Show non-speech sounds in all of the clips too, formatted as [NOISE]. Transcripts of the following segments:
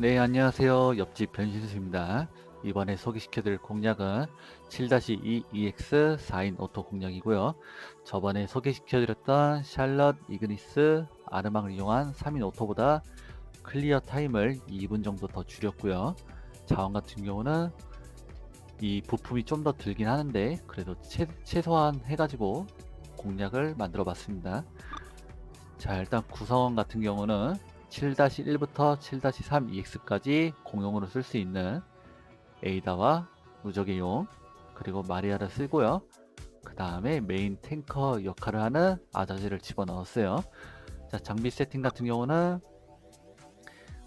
네, 안녕하세요. 옆집 변신수입니다. 이번에 소개시켜드릴 공략은 7-2EX 4인 오토 공략이고요. 저번에 소개시켜드렸던 샬럿, 이그니스, 아르망을 이용한 3인 오토보다 클리어 타임을 2분 정도 더 줄였고요. 자원 같은 경우는 이 부품이 좀 더 들긴 하는데 그래도 최, 최소한 해가지고 공략을 만들어 봤습니다. 자, 일단 구성원 같은 경우는 7-1부터 7-3 EX까지 공용으로 쓸 수 있는 에이다와 무적의 용 그리고 마리아를 쓰고요. 그 다음에 메인 탱커 역할을 하는 아자지를 집어넣었어요. 자 장비 세팅 같은 경우는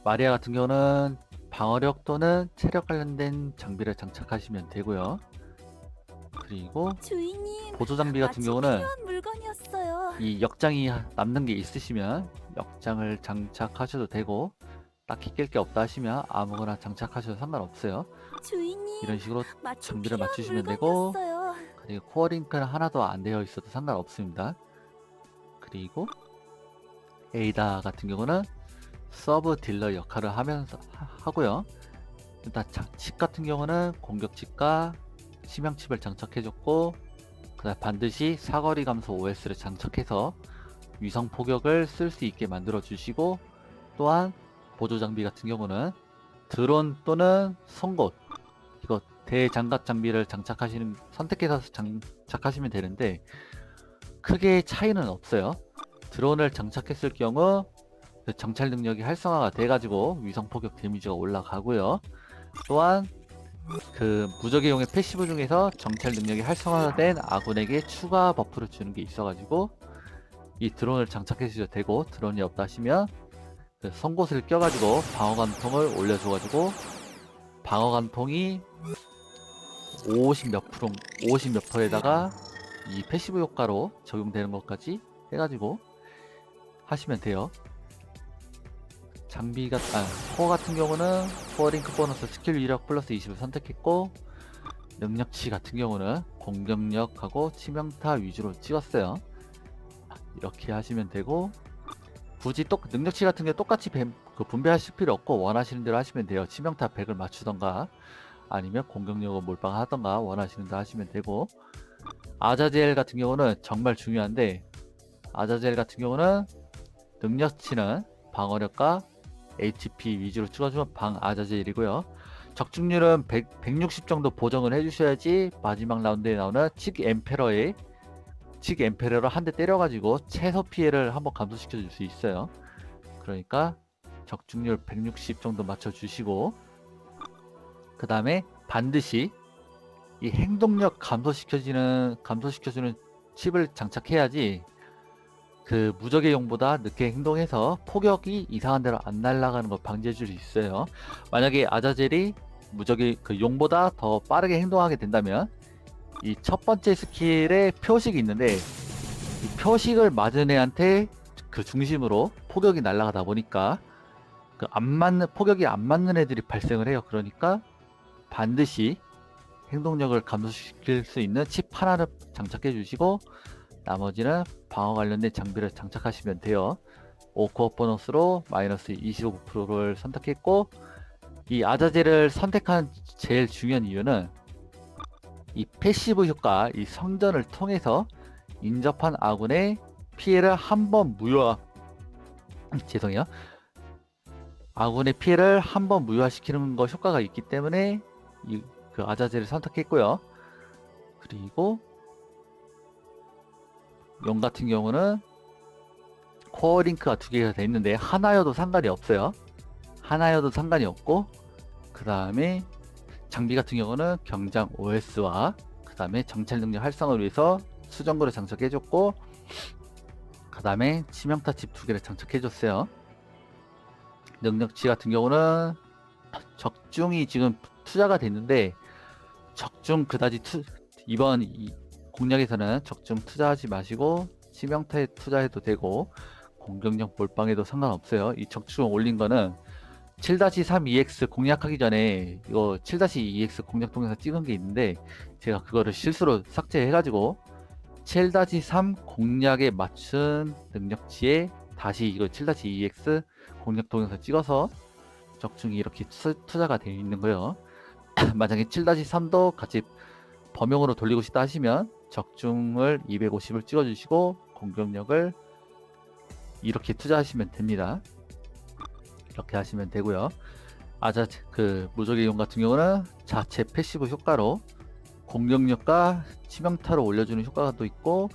마리아 같은 경우는 방어력 또는 체력 관련된 장비를 장착하시면 되고요. 그리고 주인님, 보조 장비 같은 마침 경우는 필요한 물건이었어요. 이 역장이 남는 게 있으시면 역장을 장착하셔도 되고 딱히 낄게 없다 하시면 아무거나 장착하셔도 상관없어요. 주인님, 이런 식으로 마침 장비를 필요한 맞추시면 되고 물건이었어요. 그리고 코어 링크는 하나도 안 되어 있어도 상관없습니다. 그리고 에이다 같은 경우는 서브 딜러 역할을 하면서 하- 하고요. 일단 자- 칩 같은 경우는 공격 칩과 치명칩을 장착해줬고 그다음 반드시 사거리 감소 OS를 장착해서 위성 포격을 쓸 수 있게 만들어 주시고 또한 보조 장비 같은 경우는 드론 또는 송곳 이거 대장갑 장비를 장착하시는 선택해서 장착하시면 되는데 크게 차이는 없어요. 드론을 장착했을 경우 그 정찰 능력이 활성화가 돼가지고 위성 포격 데미지가 올라가고요. 또한 그 무적의 용의 패시브 중에서 정찰 능력이 활성화된 아군에게 추가 버프를 주는 게 있어가지고 이 드론을 장착해 주셔도 되고 드론이 없다 하시면 그 송곳을 껴가지고 방어 관통을 올려줘가지고 방어 관통이 50몇 프로 50몇 프로에다가 이 패시브 효과로 적용되는 것까지 해가지고 하시면 돼요. 장비가 아 코어 같은 경우는 코어 링크 보너스 스킬 위력 플러스 20을 선택했고 능력치 같은 경우는 공격력하고 치명타 위주로 찍었어요. 이렇게 하시면 되고 굳이 똑 능력치 같은 게 똑같이 뱀- 그 분배하실 필요 없고 원하시는 대로 하시면 돼요. 치명타 100을 맞추던가 아니면 공격력을 몰빵하던가 원하시는 대로 하시면 되고 아자젤 같은 경우는 정말 중요한데 아자젤 같은 경우는 능력치는 방어력과 HP 위주로 찍어주면 방 아자젤이고요. 적중률은 100, 160 정도 보정을 해주셔야지 마지막 라운드에 나오는 칙 엠페러의 칙 엠페러를 한 대 때려가지고 최소 피해를 한번 감소시켜 줄 수 있어요. 그러니까 적중률 160 정도 맞춰주시고 그 다음에 반드시 이 행동력 감소시켜지는 감소시켜주는 칩을 장착해야지 그 무적의 용보다 늦게 행동해서 포격이 이상한 데로 안 날아가는 걸 방지해 줄 수 있어요. 만약에 아자젤이 무적의 그 용보다 더 빠르게 행동하게 된다면 이 첫 번째 스킬에 표식이 있는데 이 표식을 맞은 애한테 그 중심으로 포격이 날아가다 보니까 그 안 맞는 포격이 안 맞는 애들이 발생을 해요. 그러니까 반드시 행동력을 감소시킬 수 있는 칩 하나를 장착해 주시고 나머지는 방어 관련된 장비를 장착하시면 돼요. 5코어 보너스로 마이너스 25%를 선택했고 이 아자젤을 선택한 제일 중요한 이유는 이 패시브 효과, 이 성전을 통해서 인접한 아군의 피해를 한 번 무효화 [LAUGHS] 죄송해요. 아군의 피해를 한 번 무효화시키는 거 효과가 있기 때문에 이 그 아자젤을 선택했고요. 그리고 용 같은 경우는 코어 링크가 두 개가 돼 있는데 하나여도 상관이 없어요. 하나여도 상관이 없고 그 다음에 장비 같은 경우는 경장 OS와 그 다음에 정찰 능력 활성화를 위해서 수정구를 장착해줬고 그 다음에 치명타 칩 두 개를 장착해줬어요. 능력치 같은 경우는 적중이 지금 투자가 됐는데 적중 그다지 투, 이번 이 공략에서는 적중 투자하지 마시고 치명타에 투자해도 되고 공격력 몰빵해도 상관없어요. 이 적중 올린 거는 7-3EX 공략하기 전에 이거 7-2EX 공략 통해서 찍은 게 있는데 제가 그거를 실수로 삭제해가지고 7-3 공략에 맞춘 능력치에 다시 이거 7-2EX 공략 통해서 찍어서 적중이 이렇게 투, 투자가 되어 있는 거예요. [CLEARS THROAT] 만약에 7-3도 같이 범용으로 돌리고 싶다 하시면 적중을 250을 찍어주시고 공격력을 이렇게 투자하시면 됩니다. 이렇게 하시면 되고요. 아자 그 무적의 용 같은 경우는 자체 패시브 효과로 공격력과 치명타를 올려주는 효과가 또 있고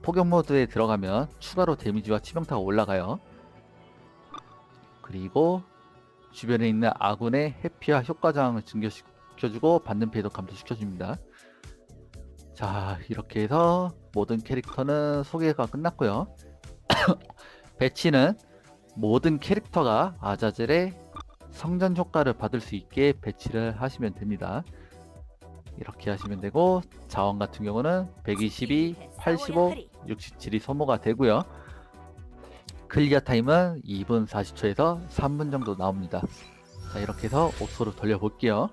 포격 모드에 들어가면 추가로 데미지와 치명타가 올라가요. 그리고 주변에 있는 아군의 해피와 효과 저항을 증가시켜주고 받는 피해도 감소시켜줍니다. 자 이렇게 해서 모든 캐릭터는 소개가 끝났고요. [COUGHS] 배치는 모든 캐릭터가 아자젤의 성전 효과를 받을 수 있게 배치를 하시면 됩니다. 이렇게 하시면 되고 자원 같은 경우는 122, 85, 67이 소모가 되고요. 클리어 타임은 2분 40초에서 3분 정도 나옵니다. 자 이렇게 해서 옥소로 돌려볼게요.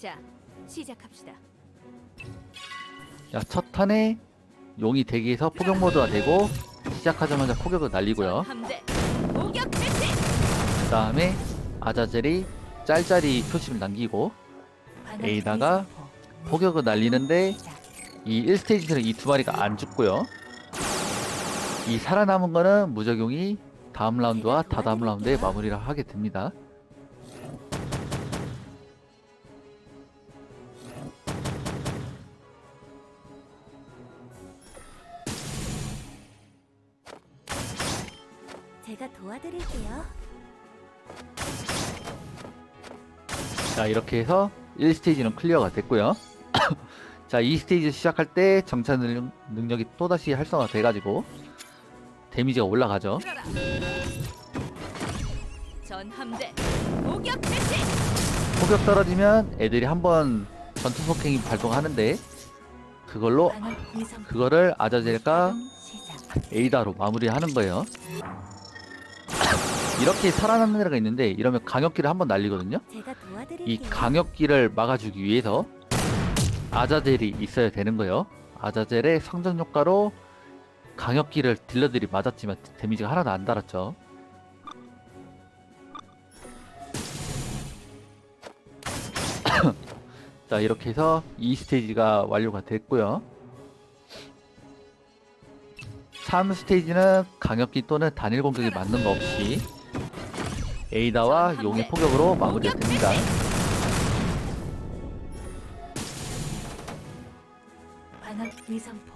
자, 시작합시다. 자, 첫 턴에 용이 대기에서 포격 모드가 되고 시작하자마자 포격을 날리고요. 함대 공격 개시. 그 다음에 아자젤이 짤짤이 표시를 남기고 A다가 포격을 날리는데 이 1스테이지는 이두 마리가 안 죽고요. 이 살아남은 거는 무적용이 다음 라운드와 다다음 라운드에 마무리를 하게 됩니다. 제가 도와드릴게요. 자 이렇게 해서 1스테이지는 클리어가 됐고요. [COUGHS] 자 2스테이지 시작할 때 정찰 능력, 능력이 또다시 활성화 돼가지고 데미지가 올라가죠. 들어라. 전 함대 공격 개시. 포격 떨어지면 애들이 한번 전투 폭행이 발동하는데 그걸로 방어 위성 그거를 아자젤과 시작. 에이다로 마무리하는 거예요. 이렇게 살아남는 애가 있는데 이러면 강력기를 한 번 날리거든요. 제가 도와드릴게요. 이 강력기를 막아주기 위해서 아자젤이 있어야 되는 거예요. 아자젤의 성전 효과로 강력기를 딜러들이 맞았지만 데미지가 하나도 안 달았죠. [COUGHS] 자 이렇게 해서 이 스테이지가 완료가 됐고요. 3 스테이지는 강력기 또는 단일 공격이 맞는 거 없이 에이다와 용의 포격으로 위성포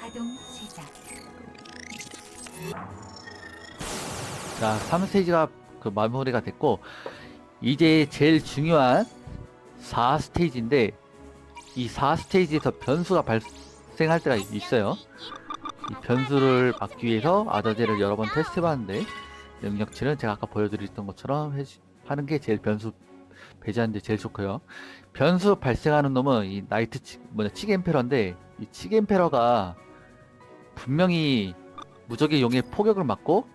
가동 시작. 자, 3스테이지가 그 마무리가 됐고 이제 제일 중요한 4스테이지인데 이 4스테이지에서 변수가 발생할 때가 있어요. 이 변수를 막기 위해서 아자젤을 여러 번 테스트 해봤는데 능력치는 제가 아까 보여드렸던 것처럼 해주- 하는 게 제일 변수 배제하는 데 제일 좋고요. 변수 발생하는 놈은 이 나이트 치, 뭐냐 치게 엠페러인데 이 치게 엠페러가 분명히 무적의 용의 포격을 맞고.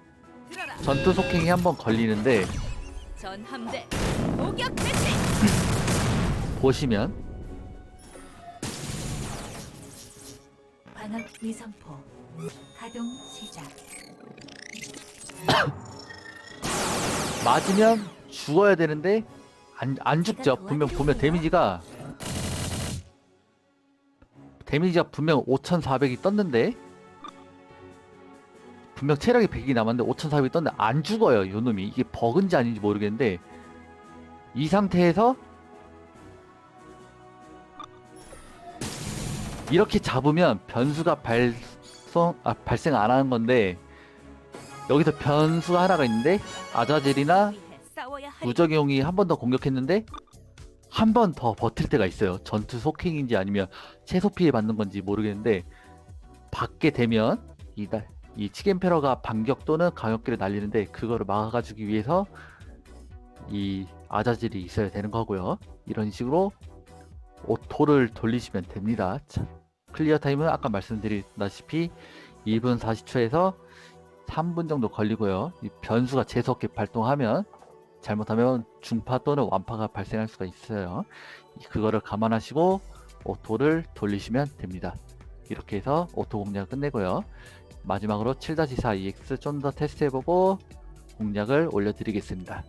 전투 속행이 한 번 걸리는데 전 함대 공격 개시. [CLEARS THROAT] 보시면 방어 위성포 가동 시작. [CLEARS THROAT] 맞으면 죽어야 되는데 안, 안 죽죠. 분명 보면 데미지가 데미지가 분명 5,400이 떴는데 분명 체력이 100이 남았는데 5,400이 떴는데 안 죽어요. 요 놈이 이게 버그인지 아닌지 모르겠는데 이 상태에서 이렇게 잡으면 변수가 발성 아, 발생 안 하는 건데 여기서 변수가 하나가 있는데 하리. 무적용이 한 번 더 공격했는데 한 번 더 버틸 때가 있어요. 전투 속행인지 아니면 최소 피해 받는 건지 모르겠는데 받게 되면 이, 나- 이 치겐페러가 반격 또는 강력기를 날리는데 그거를 막아주기 위해서 이 아자질이 있어야 되는 거고요. 이런 식으로 오토를 돌리시면 됩니다. 자, 클리어 타임은 아까 말씀드렸다시피 2분 40초에서 3분 정도 걸리고요. 이 변수가 재수 없게 발동하면 잘못하면 중파 또는 완파가 발생할 수가 있어요. 그거를 감안하시고 오토를 돌리시면 됩니다. 이렇게 해서 오토 공략을 끝내고요. 마지막으로 7-4 EX 좀 더 테스트해보고 공략을 올려드리겠습니다.